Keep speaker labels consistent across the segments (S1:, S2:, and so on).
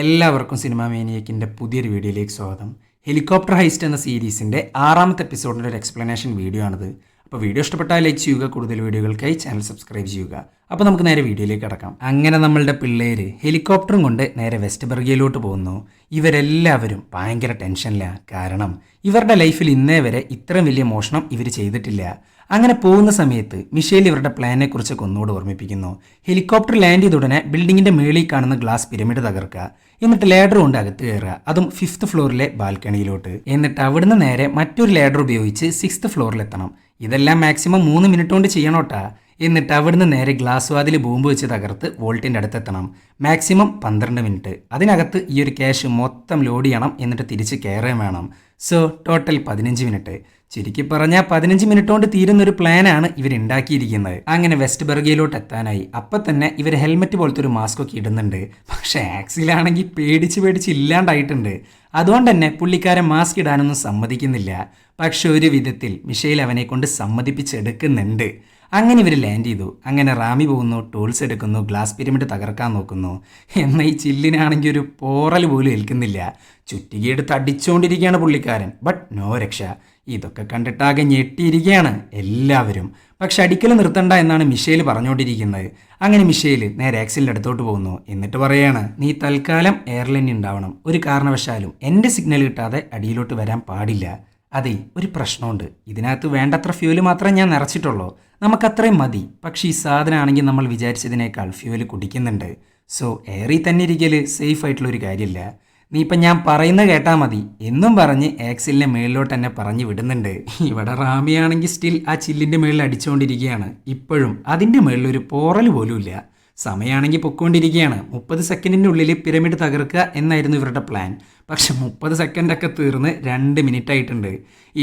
S1: എല്ലാവർക്കും സിനിമാ മേനിയക്കിന്റെ പുതിയൊരു വീഡിയോയിലേക്ക് സ്വാഗതം. ഹെലികോപ്റ്റർ ഹൈസ്റ്റ് എന്ന സീരീസിന്റെ ആറാമത്തെ എപ്പിസോഡിന്റെ ഒരു എക്സ്പ്ലനേഷൻ വീഡിയോ ആണിത്. അപ്പോൾ വീഡിയോ ഇഷ്ടപ്പെട്ടാൽ ലൈക്ക് ചെയ്യുക കൂടുതൽ വീഡിയോകൾക്കായി ചാനൽ സബ്സ്ക്രൈബ് ചെയ്യുക. അപ്പോൾ നമുക്ക് നേരെ വീഡിയോയിലേക്ക് കിടക്കാം. അങ്ങനെ നമ്മളുടെ പിള്ളേർ ഹെലികോപ്റ്ററും കൊണ്ട് നേരെ വെസ്റ്റ് ബർഗിയയിലോട്ട് പോകുന്നു. ഇവരെല്ലാവരും ഭയങ്കര ടെൻഷനിലാണ് കാരണം ഇവരുടെ ലൈഫിൽ ഇന്നേ വരെ ഇത്രയും വലിയ മോഷണം ഇവർ ചെയ്തിട്ടില്ല. അങ്ങനെ പോകുന്ന സമയത്ത് മിഷേൽ ഇവരുടെ പ്ലാനെ കുറിച്ചൊക്കെ ഒന്നുകൂടെ ഓർമ്മിപ്പിക്കുന്നു. ഹെലികോപ്റ്റർ ലാൻഡ് ചെയ്ത ഉടനെ ബിൽഡിങ്ങിന്റെ മേളിൽ കാണുന്ന ഗ്ലാസ് പിരമിഡ് തകർക്കുക എന്നിട്ട് ലേഡർ കൊണ്ട് അകത്ത് കയറുക അതും ഫിഫ്ത്ത് ഫ്ലോറിലെ ബാൽക്കണിയിലോട്ട്. എന്നിട്ട് അവിടുന്ന് നേരെ മറ്റൊരു ലേഡർ ഉപയോഗിച്ച് സിക്സ്ത് ഫ്ലോറിലെത്തണം. ഇതെല്ലാം മാക്സിമം മൂന്ന് മിനിറ്റ് കൊണ്ട് ചെയ്യണോട്ടാ. എന്നിട്ട് അവിടുന്ന് നേരെ ഗ്ലാസ് വാതിൽ ബോംബ് വെച്ച് തകർത്ത് വോൾട്ടിന്റെ അടുത്തെത്തണം. മാക്സിമം പന്ത്രണ്ട് മിനിറ്റ്. അതിനകത്ത് ഈ ഒരു ക്യാഷ് മൊത്തം ലോഡ് ചെയ്യണം എന്നിട്ട് തിരിച്ച് കയറുകയും വേണം. സോ ടോട്ടൽ പതിനഞ്ച് മിനിറ്റ്. ചുരുക്കി പറഞ്ഞാൽ പതിനഞ്ച് മിനിറ്റ് കൊണ്ട് തീരുന്ന ഒരു പ്ലാനാണ് ഇവർ ഉണ്ടാക്കിയിരിക്കുന്നത് അങ്ങനെ വെസ്റ്റ് ബെർഗയിലോട്ട് എത്താനായി. അപ്പം തന്നെ ഇവർ ഹെൽമെറ്റ് പോലത്തെ ഒരു മാസ്ക് ഒക്കെ ഇടുന്നുണ്ട്. പക്ഷേ ആക്സിലാണെങ്കിൽ പേടിച്ച് പേടിച്ച് ഇല്ലാണ്ടായിട്ടുണ്ട്. അതുകൊണ്ട് തന്നെ പുള്ളിക്കാരൻ മാസ്ക് ഇടാനൊന്നും സമ്മതിക്കുന്നില്ല. പക്ഷെ ഒരു വിധത്തിൽ മിഷേൽ അവനെ കൊണ്ട് സമ്മതിപ്പിച്ചെടുക്കുന്നുണ്ട്. അങ്ങനെ ഇവർ ലാൻഡ് ചെയ്തു. അങ്ങനെ റാമി പോകുന്നു ടൂൾസ് എടുക്കുന്നു ഗ്ലാസ് പിരമിഡ് തകർക്കാൻ നോക്കുന്നു. എന്നാൽ ഈ ചില്ലിനാണെങ്കിൽ ഒരു പോറൽ പോലും ഏൽക്കുന്നില്ല. ചുറ്റികയെടുത്ത് അടിച്ചുകൊണ്ടിരിക്കുകയാണ് പുള്ളിക്കാരൻ. ബട്ട് നോ രക്ഷ. ഇതൊക്കെ കണ്ടിട്ടാകെ ഞെട്ടിയിരിക്കുകയാണ് എല്ലാവരും. പക്ഷെ അടിക്കൽ നിർത്തണ്ട എന്നാണ് മിഷേൽ പറഞ്ഞുകൊണ്ടിരിക്കുന്നത്. അങ്ങനെ മിഷേൽ നേരെ ആക്സിലിന്റെ അടുത്തോട്ട് പോകുന്നു. എന്നിട്ട് പറയാണ് നീ തൽക്കാലം എയർലൈൻ ഉണ്ടാവണം. ഒരു കാരണവശാലും എന്റെ സിഗ്നൽ കിട്ടാതെ അടിയിലോട്ട് വരാൻ പാടില്ല. അതെ ഒരു പ്രശ്നമുണ്ട്. ഇതിനകത്ത് വേണ്ടത്ര ഫ്യൂൽ മാത്രമേ ഞാൻ നിറച്ചിട്ടുള്ളൂ. നമുക്കത്രയും മതി. പക്ഷേ ഈ സാധനമാണെങ്കിൽ നമ്മൾ വിചാരിച്ചതിനേക്കാൾ ഫ്യൂൽ കുടിക്കുന്നുണ്ട്. സോ എയറിൽ തന്നെ ഇരിക്കൽ സേഫ് ആയിട്ടുള്ള ഒരു കാര്യമില്ല. നീ ഇപ്പം ഞാൻ പറയുന്ന കേട്ടാൽ മതി. എന്നും പറഞ്ഞ് ആക്സിലിനെ മേളിലോട്ട് തന്നെ പറഞ്ഞു വിടുന്നുണ്ട്. ഇവിടെ റാമിയാണെങ്കിൽ സ്റ്റിൽ ആ ചില്ലിന്റെ മേളിൽ അടിച്ചുകൊണ്ടിരിക്കുകയാണ് ഇപ്പോഴും അതിന്റെ മേളിൽ ഒരു പോറൽ പോലും ഇല്ല സമയമാണെങ്കിൽ പൊക്കോണ്ടിരിക്കുകയാണ്. മുപ്പത് സെക്കൻഡിന്റെ ഉള്ളിൽ പിരമിഡ് തകർക്കുക എന്നായിരുന്നു ഇവരുടെ പ്ലാൻ. പക്ഷെ മുപ്പത് സെക്കൻഡൊക്കെ തീർന്ന് രണ്ട് മിനിറ്റ് ആയിട്ടുണ്ട്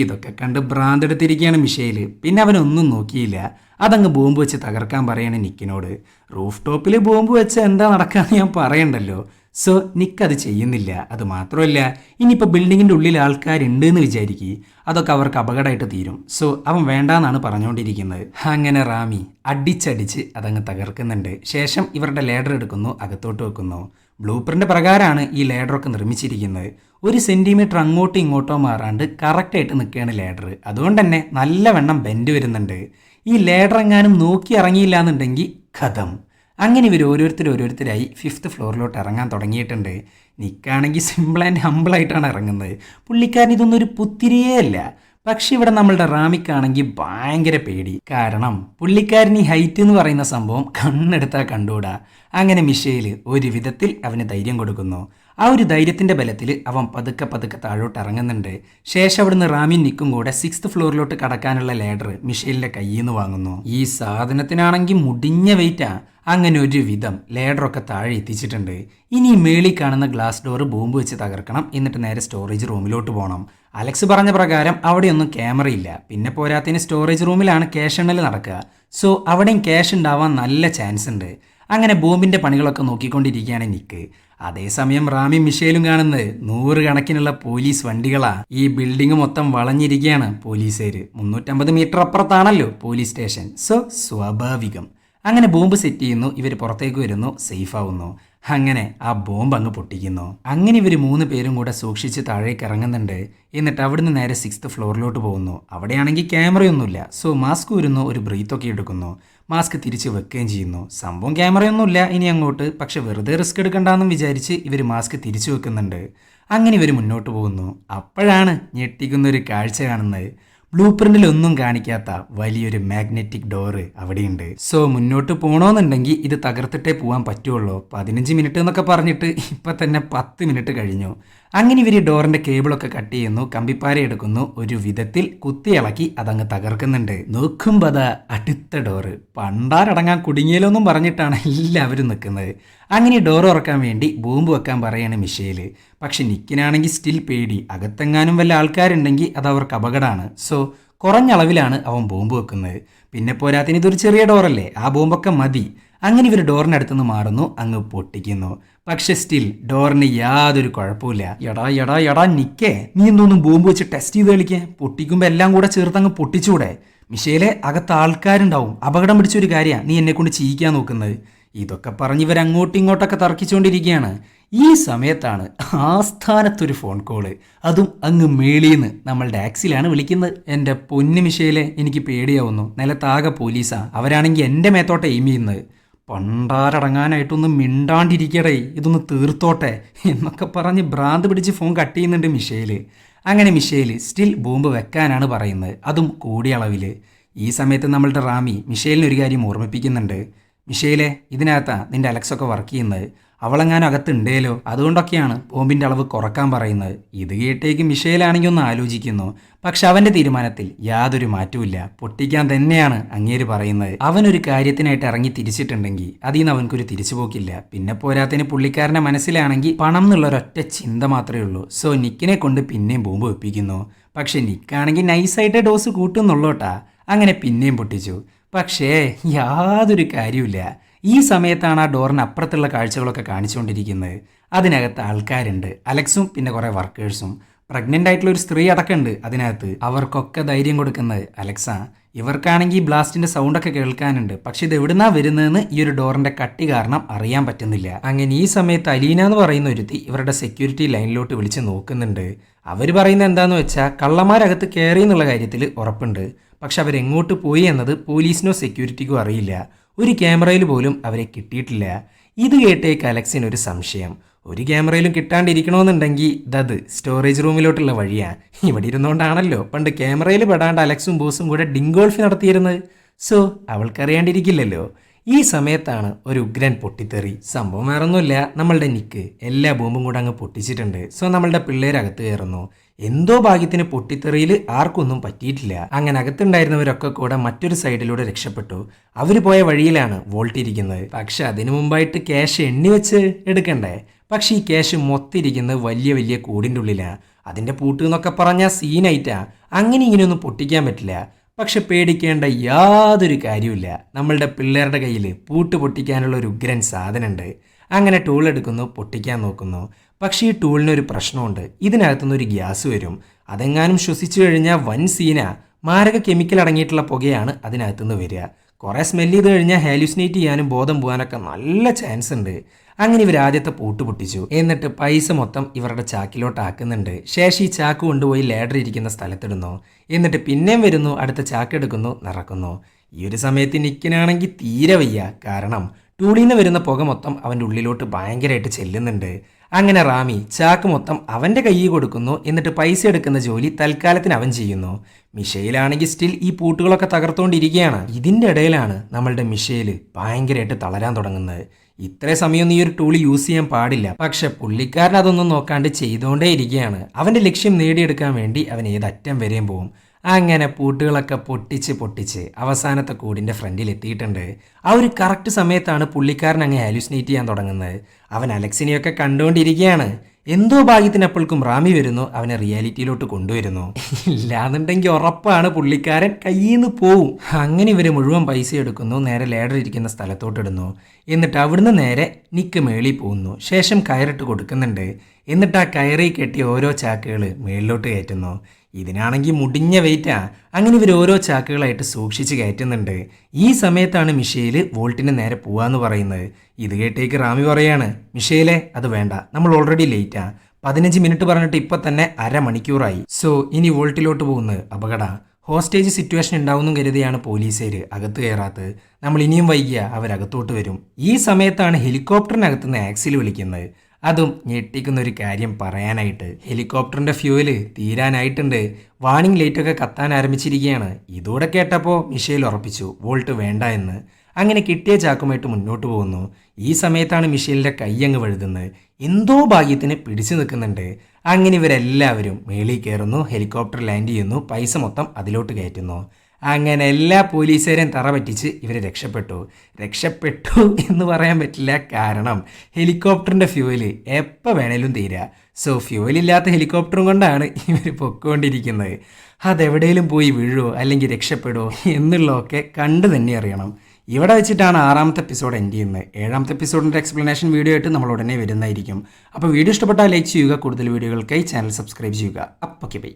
S1: ഇതൊക്കെ കണ്ട് ഭ്രാന്തെടുത്തിരിക്കുകയാണ് മിഷേൽ പിന്നെ അവനൊന്നും നോക്കിയില്ല. അതങ്ങ് ബോംബ് വെച്ച് തകർക്കാൻ പറയാണ് നിക്കിനോട്. റൂഫ് ടോപ്പിൽ ബോംബ് വെച്ച് എന്താ നടക്കാന്ന് ഞാൻ പറയണ്ടല്ലോ. സോ നിക്ക് അത് ചെയ്യുന്നില്ല. അത് മാത്രമല്ല ഇനിയിപ്പോൾ ബിൽഡിങ്ങിന്റെ ഉള്ളിൽ ആൾക്കാരുണ്ട് എന്ന് വിചാരിക്കുക അതൊക്കെ അവർക്ക് അപകടമായിട്ട് തീരും. സോ അവൻ വേണ്ടാന്നാണ് പറഞ്ഞുകൊണ്ടിരിക്കുന്നത് അങ്ങനെ റാമി അടിച്ചടിച്ച് അതങ്ങ് തകർക്കുന്നുണ്ട്. ശേഷം ഇവരുടെ ലേഡർ എടുക്കുന്നു അകത്തോട്ട് വെക്കുന്നു. ബ്ലൂ പ്രിന്റ് പ്രകാരമാണ് ഈ ലേഡറൊക്കെ നിർമ്മിച്ചിരിക്കുന്നത്. ഒരു സെന്റിമീറ്റർ അങ്ങോട്ടോ ഇങ്ങോട്ടോ മാറാണ്ട് കറക്റ്റായിട്ട് നിൽക്കുകയാണ് ലേഡർ അതുകൊണ്ട് തന്നെ നല്ല വെണ്ണം ബെൻഡ് വരുന്നുണ്ട്. ഈ ലേഡർ എങ്ങാനും നോക്കി ഇറങ്ങിയില്ല എന്നുണ്ടെങ്കിൽ കഥം അങ്ങനെ ഇവർ ഓരോരുത്തർ ഓരോരുത്തരായി ഫിഫ്ത്ത് ഫ്ലോറിലോട്ട് ഇറങ്ങാൻ തുടങ്ങിയിട്ടുണ്ട്. നിക്കാണെങ്കിൽ സിമ്പിൾ ആൻഡ് ഹമ്പിളായിട്ടാണ് ഇറങ്ങുന്നത്. പുള്ളിക്കാരൻ ഇതൊന്നും ഒരു പുത്തിരിയേ അല്ല. പക്ഷേ ഇവിടെ നമ്മളുടെ റാമിക്കാണെങ്കിൽ ഭയങ്കര പേടി. കാരണം പുള്ളിക്കാരൻ ഈ ഹൈറ്റ് എന്ന് പറയുന്ന സംഭവം കണ്ണെടുത്താൽ കണ്ടുകൂടാ. അങ്ങനെ മിഷേൽ ഒരു വിധത്തിൽ അവന് ധൈര്യം കൊടുക്കുന്നു. ആ ഒരു ധൈര്യത്തിന്റെ ബലത്തിൽ അവൻ പതുക്കെ പതുക്കെ താഴോട്ട് ഇറങ്ങുന്നുണ്ട്. ശേഷം അവിടുന്ന് റാമിൻ നിക്കും കൂടെ സിക്സ്ത് ഫ്ലോറിലോട്ട് കടക്കാനുള്ള ലേഡർ മിഷേലിന്റെ കയ്യിൽ നിന്ന് വാങ്ങുന്നു. ഈ സാധനത്തിനാണെങ്കിൽ മുടിഞ്ഞ വെയിറ്റാ അങ്ങനെ ഒരു വിധം ലേഡറൊക്കെ താഴെ എത്തിച്ചിട്ടുണ്ട്. ഇനി മേളിൽ കാണുന്ന ഗ്ലാസ് ഡോർ ബോംബ് വെച്ച് തകർക്കണം. എന്നിട്ട് നേരെ സ്റ്റോറേജ് റൂമിലോട്ട് പോകണം അലക്സ് പറഞ്ഞ പ്രകാരം അവിടെയൊന്നും ക്യാമറ ഇല്ല. പിന്നെ പോരാത്തതിന് സ്റ്റോറേജ് റൂമിലാണ് ക്യാഷ് എണ്ണൽ നടക്കുക. സോ അവിടെയും ക്യാഷ് ഉണ്ടാവാൻ നല്ല ചാൻസ് ഉണ്ട്. അങ്ങനെ ബോംബിന്റെ പണികളൊക്കെ നോക്കിക്കൊണ്ടിരിക്കുകയാണ് നിക്ക്. അതേസമയം റാമി മിഷേലും കാണുന്നത് നൂറുകണക്കിനുള്ള പോലീസ് വണ്ടികളാണ് ഈ ബിൽഡിംഗ് മൊത്തം വളഞ്ഞിരിക്കുകയാണ് പോലീസുകാര്. മുന്നൂറ്റമ്പത് മീറ്റർ അപ്പുറത്താണല്ലോ പോലീസ് സ്റ്റേഷൻ. സോ സ്വാഭാവികം. അങ്ങനെ ബോംബ് സെറ്റ് ചെയ്യുന്നു ഇവർ പുറത്തേക്ക് വരുന്നു സേഫ് ആവുന്നു. അങ്ങനെ ആ ബോംബ് അങ്ങ് പൊട്ടിക്കുന്നു. അങ്ങനെ ഇവർ മൂന്ന് പേരും കൂടെ സൂക്ഷിച്ച് താഴേക്ക് ഇറങ്ങുന്നുണ്ട്. എന്നിട്ട് അവിടുന്ന് നേരെ സിക്സ്ത് ഫ്ലോറിലോട്ട് പോകുന്നു. അവിടെയാണെങ്കിൽ ക്യാമറയൊന്നുമില്ല. സോ മാസ്ക് വരുന്നു ഒരു ബ്രീത്തൊക്കെ എടുക്കുന്നു. മാസ്ക് തിരിച്ച് വെക്കുകയും ചെയ്യുന്നു. സംഭവം ക്യാമറയൊന്നുമില്ല ഇനി അങ്ങോട്ട്. പക്ഷെ വെറുതെ റിസ്ക് എടുക്കണ്ടെന്നും വിചാരിച്ച് ഇവർ മാസ്ക് തിരിച്ചു വെക്കുന്നുണ്ട്. അങ്ങനെ ഇവർ മുന്നോട്ട് പോകുന്നു. അപ്പോഴാണ് ഞെട്ടിക്കുന്ന ഒരു കാഴ്ച കാണുന്നത്. ബ്ലൂ പ്രിന്റിൽ ഒന്നും കാണിക്കാത്ത വലിയൊരു മാഗ്നറ്റിക് ഡോറ് അവിടെയുണ്ട്. സോ മുന്നോട്ട് പോകണമെന്നുണ്ടെങ്കിൽ ഇത് തകർത്തിട്ടേ പോകാൻ പറ്റുള്ളൂ. പതിനഞ്ച് മിനിറ്റ് എന്നൊക്കെ പറഞ്ഞിട്ട് ഇപ്പം തന്നെ പത്ത് മിനിറ്റ് കഴിഞ്ഞു. അങ്ങനെ ഇവർ ഡോറിന്റെ കേബിളൊക്കെ കട്ട് ചെയ്യുന്നു കമ്പിപ്പാര എടുക്കുന്നു ഒരു വിധത്തിൽ കുത്തിയിളക്കി അതങ്ങ് തകർക്കുന്നുണ്ട്. നോക്കുമ്പോൾ അതാ അടുത്ത ഡോറ്. പണ്ടാരടങ്ങാൻ കുടുങ്ങിയലോന്നും പറഞ്ഞിട്ടാണ് എല്ലാവരും നിൽക്കുന്നത്. അങ്ങനെ ഡോർ ഉറക്കാൻ വേണ്ടി ബോംബ് വെക്കാൻ പറയാണ് മിഷേൽ. പക്ഷെ നിക്കിനാണെങ്കിൽ സ്റ്റിൽ പേടി. അകത്തെങ്ങാനും വല്ല ആൾക്കാരുണ്ടെങ്കിൽ അത് അവർക്ക് അപകടമാണ്. സോ കുറഞ്ഞ അളവിലാണ് അവൻ ബോംബ് വെക്കുന്നത്. പിന്നെ പോരാത്തിന് ഇതൊരു ചെറിയ ഡോറല്ലേ? ആ ബോംബൊക്കെ മതി. അങ്ങനെ ഇവർ ഡോറിനടുത്തുനിന്ന് മാറുന്നു അങ്ങ് പൊട്ടിക്കുന്നു. പക്ഷെ സ്റ്റിൽ ഡോറിന് യാതൊരു കുഴപ്പമില്ല എടാ എടാ എടാ നിക്കേ. നീ എന്തോന്നും ബോംബ് വെച്ച് ടെസ്റ്റ് ചെയ്ത് കളിക്കേ? പൊട്ടിക്കുമ്പോൾ എല്ലാം കൂടെ ചേർത്തങ്ങ് പൊട്ടിച്ചൂടെ? മിഷേലെ അകത്ത് ആൾക്കാരുണ്ടാവും. അപകടം പിടിച്ചൊരു കാര്യമാണ് നീ എന്നെ കൊണ്ട് ചെയ്യിക്കാൻ നോക്കുന്നത്. ഇതൊക്കെ പറഞ്ഞ് ഇവർ അങ്ങോട്ടും ഇങ്ങോട്ടൊക്കെ തർക്കിച്ചുകൊണ്ടിരിക്കുകയാണ് ഈ സമയത്താണ് ആസ്ഥാനത്തൊരു ഫോൺ കോൾ അതും അങ്ങ് മേളീന്ന് നമ്മളുടെ ആക്സിലാണ് വിളിക്കുന്നത്. എന്റെ പൊന്നു മിഷയിലെ എനിക്ക് പേടിയാവുന്നു. നിലത്താകെ പോലീസാ. അവരാണെങ്കിൽ എന്റെ മേത്തോട്ട് എയിം ചെയ്യുന്നത്. പണ്ടാരടങ്ങാനായിട്ടൊന്ന് മിണ്ടാണ്ടിരിക്കടേ ഇതൊന്ന് തീർത്തോട്ടെ എന്നൊക്കെ പറഞ്ഞ് ഭ്രാന്ത് പിടിച്ച് ഫോൺ കട്ട് ചെയ്യുന്നുണ്ട് മിഷേൽ അങ്ങനെ മിഷേൽ സ്റ്റിൽ ബോംബ് വെക്കാനാണ് പറയുന്നത്. അതും കൂടിയ അളവിൽ ഈ സമയത്ത് നമ്മളുടെ റാമി മിഷേലിനൊരു കാര്യം ഓർമ്മിപ്പിക്കുന്നുണ്ട്. മിഷേലെ ഇതിനകത്താണ് നിന്റെ അലക്സൊക്കെ വർക്ക് ചെയ്യുന്നത്. അവളെങ്ങാനും അകത്തുണ്ടേലോ അതുകൊണ്ടൊക്കെയാണ് ബോംബിന്റെ അളവ് കുറയ്ക്കാൻ പറയുന്നത്. ഇത് കേട്ടേക്ക് മിഷേലാണെങ്കിൽ ഒന്ന് ആലോചിക്കുന്നു. പക്ഷെ അവന്റെ തീരുമാനത്തിൽ യാതൊരു മാറ്റവുമില്ല. പൊട്ടിക്കാൻ തന്നെയാണ് അങ്ങേര് പറയുന്നത്. അവനൊരു കാര്യത്തിനായിട്ട് ഇറങ്ങി തിരിച്ചിട്ടുണ്ടെങ്കിൽ അതിൽ നിന്ന് അവനക്കൊരു തിരിച്ചുപോക്കില്ല. പിന്നെ പോരാത്തിന് പുള്ളിക്കാരന്റെ മനസ്സിലാണെങ്കിൽ പണം എന്നുള്ള ഒരൊറ്റ ചിന്ത മാത്രമേ ഉള്ളൂ. സോ നിക്കിനെ കൊണ്ട് പിന്നെയും ബോംബ് വെപ്പിക്കുന്നു. പക്ഷെ നിക്കാണെങ്കിൽ നൈസായിട്ട് ഡോസ് കൂട്ടുന്നുള്ളൂട്ടാ. അങ്ങനെ പിന്നെയും പൊട്ടിച്ചു. പക്ഷേ യാതൊരു കാര്യമില്ല ഈ സമയത്താണ് ആ ഡോറിന് അപ്പുറത്തുള്ള കാഴ്ചകളൊക്കെ കാണിച്ചുകൊണ്ടിരിക്കുന്നത്. അതിനകത്ത് ആൾക്കാരുണ്ട്. അലക്സും പിന്നെ കുറേ വർക്കേഴ്സും. പ്രഗ്നന്റ് ആയിട്ടുള്ള ഒരു സ്ത്രീ അടക്കമുണ്ട് അതിനകത്ത്. അവർക്കൊക്കെ ധൈര്യം കൊടുക്കുന്നത് അലക്സ. ഇവർക്കാണെങ്കിൽ ബ്ലാസ്റ്റിന്റെ സൗണ്ടൊക്കെ കേൾക്കാനുണ്ട്. പക്ഷെ ഇത് എവിടുന്നാ വരുന്നതെന്ന് ഈ ഒരു ഡോറിന്റെ കട്ടി കാരണം അറിയാൻ പറ്റുന്നില്ല. അങ്ങനെ ഈ സമയത്ത് അലീന എന്ന് പറയുന്ന ഒരുത്തി ഇവരുടെ സെക്യൂരിറ്റി ലൈനിലോട്ട് വിളിച്ച് നോക്കുന്നുണ്ട്. അവർ പറയുന്നത് എന്താന്ന് വെച്ചാൽ കള്ളന്മാരകത്ത് കയറി എന്നുള്ള കാര്യത്തിൽ ഉറപ്പുണ്ട്. പക്ഷെ അവരെങ്ങോട്ട് പോയി എന്നത് പോലീസിനോ സെക്യൂരിറ്റിക്കോ അറിയില്ല. ഒരു ക്യാമറയിൽ പോലും അവരെ കിട്ടിയിട്ടില്ല. ഇത് കേട്ടേക്ക് അലക്സിന് ഒരു സംശയം. ഒരു ക്യാമറയിലും കിട്ടാണ്ടിരിക്കണമെന്നുണ്ടെങ്കിൽ ദത് സ്റ്റോറേജ് റൂമിലോട്ടുള്ള വഴിയാണ് ഇവിടെ ഇരുന്നുകൊണ്ടാണല്ലോ പണ്ട് ക്യാമറയിൽ പെടാണ്ട് അലക്സും ബോസും കൂടെ ഡിങ്കോൾഫ് നടത്തിയിരുന്നത്. സോ അവൾക്കറിയാണ്ടിരിക്കില്ലല്ലോ. ഈ സമയത്താണ് ഒരു ഉഗ്രൻ പൊട്ടിത്തെറി. സംഭവം വേറൊന്നുമില്ല. നമ്മളുടെ നിക്ക് എല്ലാ ബോംബും കൂടെ അങ്ങ് പൊട്ടിച്ചിട്ടുണ്ട്. സോ നമ്മളുടെ പിള്ളേരകത്ത് കയറുന്നു. എന്തോ ഭാഗ്യത്തിന് പൊട്ടിത്തെറിയിൽ ആർക്കൊന്നും പറ്റിയിട്ടില്ല. അങ്ങനെ അകത്തുണ്ടായിരുന്നവരൊക്കെ കൂടെ മറ്റൊരു സൈഡിലൂടെ രക്ഷപ്പെട്ടു. അവർ പോയ വഴിയിലാണ് വോൾട്ടിരിക്കുന്നത് പക്ഷെ അതിനു മുമ്പായിട്ട് ക്യാഷ് എണ്ണി വെച്ച് എടുക്കണ്ടേ? പക്ഷെ ഈ ക്യാഷ് മൊത്തിരിക്കുന്നത് വലിയ വലിയ കൂടിന്റെ ഉള്ളിലാണ് അതിന്റെ പൂട്ട് എന്നൊക്കെ പറഞ്ഞാൽ സീനായിട്ടാ. അങ്ങനെ ഇങ്ങനെയൊന്നും പൊട്ടിക്കാൻ പറ്റില്ല. പക്ഷെ പേടിക്കേണ്ട യാതൊരു കാര്യമില്ല നമ്മളുടെ പിള്ളേരുടെ കയ്യിൽ പൂട്ട് പൊട്ടിക്കാനുള്ള ഒരു ഉഗ്രൻ സാധനമുണ്ട് അങ്ങനെ ടൂൾ എടുക്കുന്നു പൊട്ടിക്കാൻ നോക്കുന്നു. പക്ഷേ ഈ ടൂളിനൊരു പ്രശ്നമുണ്ട്. ഇതിനകത്തുനിന്ന് ഒരു ഗ്യാസ് വരും. അതെങ്ങാനും ശ്വസിച്ചു കഴിഞ്ഞാൽ വൻ സീന. മാരക കെമിക്കൽ അടങ്ങിയിട്ടുള്ള പുകയാണ് അതിനകത്തുനിന്ന് വരിക. കുറേ സ്മെല്ല് ചെയ്ത് കഴിഞ്ഞാൽ ഹാലുസിനേറ്റ് ചെയ്യാനും ബോധം പോകാനൊക്കെ നല്ല ചാൻസ് ഉണ്ട്. അങ്ങനെ ഇവർ ആദ്യത്തെ പൂട്ട് പൊട്ടിച്ചു. എന്നിട്ട് പൈസ മൊത്തം ഇവരുടെ ചാക്കിലോട്ട് ആക്കുന്നുണ്ട് ശേഷം ഈ ചാക്ക് കൊണ്ടുപോയി ലേഡർ ഇരിക്കുന്ന സ്ഥലത്തിടുന്നു. എന്നിട്ട് പിന്നെയും വരുന്നു അടുത്ത ചാക്ക് എടുക്കുന്നു നിറക്കുന്നു. ഈ ഒരു സമയത്ത് നിക്കിനാണെങ്കിൽ തീരെ വയ്യ. കാരണം ടൂളിൽ നിന്ന് വരുന്ന പുക മൊത്തം അവന്റെ ഉള്ളിലോട്ട് ഭയങ്കരമായിട്ട് ചെല്ലുന്നുണ്ട്. അങ്ങനെ റാമി ചാക്ക് മൊത്തം അവന്റെ കയ്യിൽ കൊടുക്കുന്നു. എന്നിട്ട് പൈസ എടുക്കുന്ന ജോലി തൽക്കാലത്തിന് അവൻ ചെയ്യുന്നു. മിഷയിലാണെങ്കിൽ സ്റ്റിൽ ഈ പൂട്ടുകളൊക്കെ തകർത്തുകൊണ്ടിരിക്കുകയാണ് ഇതിന്റെ ഇടയിലാണ് നമ്മളുടെ മിഷയിൽ ഭയങ്കരമായിട്ട് തളരാൻ തുടങ്ങുന്നത്. ഇത്രേ സമയം ഈ ഒരു ടൂൾ യൂസ് ചെയ്യാൻ പാടില്ല. പക്ഷെ പുള്ളിക്കാരൻ അതൊന്നും നോക്കാണ്ട് ചെയ്തുകൊണ്ടേ ഇരിക്കുകയാണ്. അവന്റെ ലക്ഷ്യം നേടിയെടുക്കാൻ വേണ്ടി അവൻ ഏതറ്റം വരെയും പോകും അങ്ങനെ പൂട്ടുകളൊക്കെ പൊട്ടിച്ച് പൊട്ടിച്ച് അവസാനത്തെ കൂടിന്റെ ഫ്രണ്ടിൽ എത്തിയിട്ടുണ്ട്. ആ ഒരു കറക്റ്റ് സമയത്താണ് പുള്ളിക്കാരൻ അങ്ങ് ഹാലുസിനേറ്റ് ചെയ്യാൻ തുടങ്ങുന്നത്. അവൻ അലക്സിനെയൊക്കെ കണ്ടുകൊണ്ടിരിക്കുകയാണ് എന്തോ ഭാഗ്യത്തിന് അപ്പോൾക്കും റാമി വരുന്നു അവനെ റിയാലിറ്റിയിലോട്ട് കൊണ്ടുവരുന്നു. ഇല്ലാന്നുണ്ടെങ്കിൽ ഉറപ്പാണ് പുള്ളിക്കാരൻ കയ്യിൽ നിന്ന് പോവും. അങ്ങനെ ഇവർ മുഴുവൻ പൈസ എടുക്കുന്നു നേരെ ലേഡർ ഇരിക്കുന്ന സ്ഥലത്തോട്ട് ഇടുന്നു. എന്നിട്ട് അവിടുന്ന് നേരെ നിക്ക് മേളിൽ പോകുന്നു. ശേഷം കയറിട്ട് കൊടുക്കുന്നുണ്ട്. എന്നിട്ട് ആ കയറി കെട്ടിയ ഓരോ ചാക്കുകൾ മേളിലോട്ട് കയറ്റുന്നു. ഇതിനാണെങ്കിൽ മുടിഞ്ഞ വെയിറ്റാ. അങ്ങനെ ഇവർ ഓരോ ചാക്കുകളായിട്ട് സൂക്ഷിച്ച് കയറ്റുന്നുണ്ട്. ഈ സമയത്താണ് മിഷേൽ വോൾട്ടിന് നേരെ പോവാന്ന് പറയുന്നത്. ഇത് കേട്ടേക്ക് റാമി പറയാണ് മിഷേലെ അത് വേണ്ട. നമ്മൾ ഓൾറെഡി ലേറ്റാ പതിനഞ്ച് മിനിറ്റ് പറഞ്ഞിട്ട് ഇപ്പൊ തന്നെ അരമണിക്കൂറായി. സോ ഇനി വോൾട്ടിലോട്ട് പോകുന്നത് അപകട. ഹോസ്റ്റേജ് സിറ്റുവേഷൻ ഉണ്ടാവുമെന്നും കരുതിയാണ് പോലീസുകാർ അകത്ത് കയറാത്തത്. നമ്മൾ ഇനിയും വൈകിയ അവരകത്തോട്ട് വരും. ഈ സമയത്താണ് ഹെലികോപ്റ്ററിനകത്തുനിന്ന് ആക്സിൽ വിളിക്കുന്നത്. അതും ഞെട്ടിക്കുന്ന ഒരു കാര്യം പറയാനായിട്ട് ഹെലികോപ്റ്ററിന്റെ ഫ്യൂവൽ തീരാനായിട്ടുണ്ട്. വാണിംഗ് ലൈറ്റൊക്കെ കത്താൻ ആരംഭിച്ചിരിക്കുകയാണ്. ഇതോടെ കേട്ടപ്പോൾ മിഷേൽ ഉറപ്പിച്ചു വോൾട്ട് വേണ്ട എന്ന്. അങ്ങനെ കിട്ടിയ ചാക്കുമായിട്ട് മുന്നോട്ട് പോകുന്നു. ഈ സമയത്താണ് മിഷേലിന്റെ കൈ അങ്ങ് വഴുതുന്നത്. എന്തോ ഭാഗ്യത്തിന് പിടിച്ചു നിൽക്കുന്നുണ്ട്. അങ്ങനെ ഇവരെല്ലാവരും മേളിൽ കയറുന്നു ഹെലികോപ്റ്റർ ലാൻഡ് ചെയ്യുന്നു പൈസ മൊത്തം അതിലോട്ട് കയറ്റുന്നു. അങ്ങനെ എല്ലാ പോലീസുകാരെയും തറ പറ്റിച്ച് ഇവർ രക്ഷപ്പെട്ടു. രക്ഷപ്പെട്ടു എന്ന് പറയാൻ പറ്റില്ല. കാരണം ഹെലികോപ്റ്ററിന്റെ ഫ്യൂൽ എപ്പോൾ വേണേലും തീരാ. സോ ഫ്യൂവലില്ലാത്ത ഹെലികോപ്റ്ററും കൊണ്ടാണ് ഇവർ പൊക്കോണ്ടിരിക്കുന്നത്. അതെവിടെയും പോയി വീഴുമോ അല്ലെങ്കിൽ രക്ഷപ്പെടുമോ എന്നുള്ളതൊക്കെ കണ്ടു തന്നെ അറിയണം. ഇവിടെ വെച്ചിട്ടാണ് ആറാമത്തെ എപ്പിസോഡ് എൻഡ് ചെയ്യുന്നത്. ഏഴാമത്തെ എപ്പിസോഡിന്റെ എക്സ്പ്ലനേഷൻ വീഡിയോ ആയിട്ട് നമ്മൾ ഉടനെ വരുന്നതായിരിക്കും. അപ്പോൾ വീഡിയോ ഇഷ്ടപ്പെട്ടാൽ ലൈക്ക് ചെയ്യുക. കൂടുതൽ വീഡിയോകൾക്കായി ചാനൽ സബ്സ്ക്രൈബ് ചെയ്യുക. അപ്പോൾ ബൈ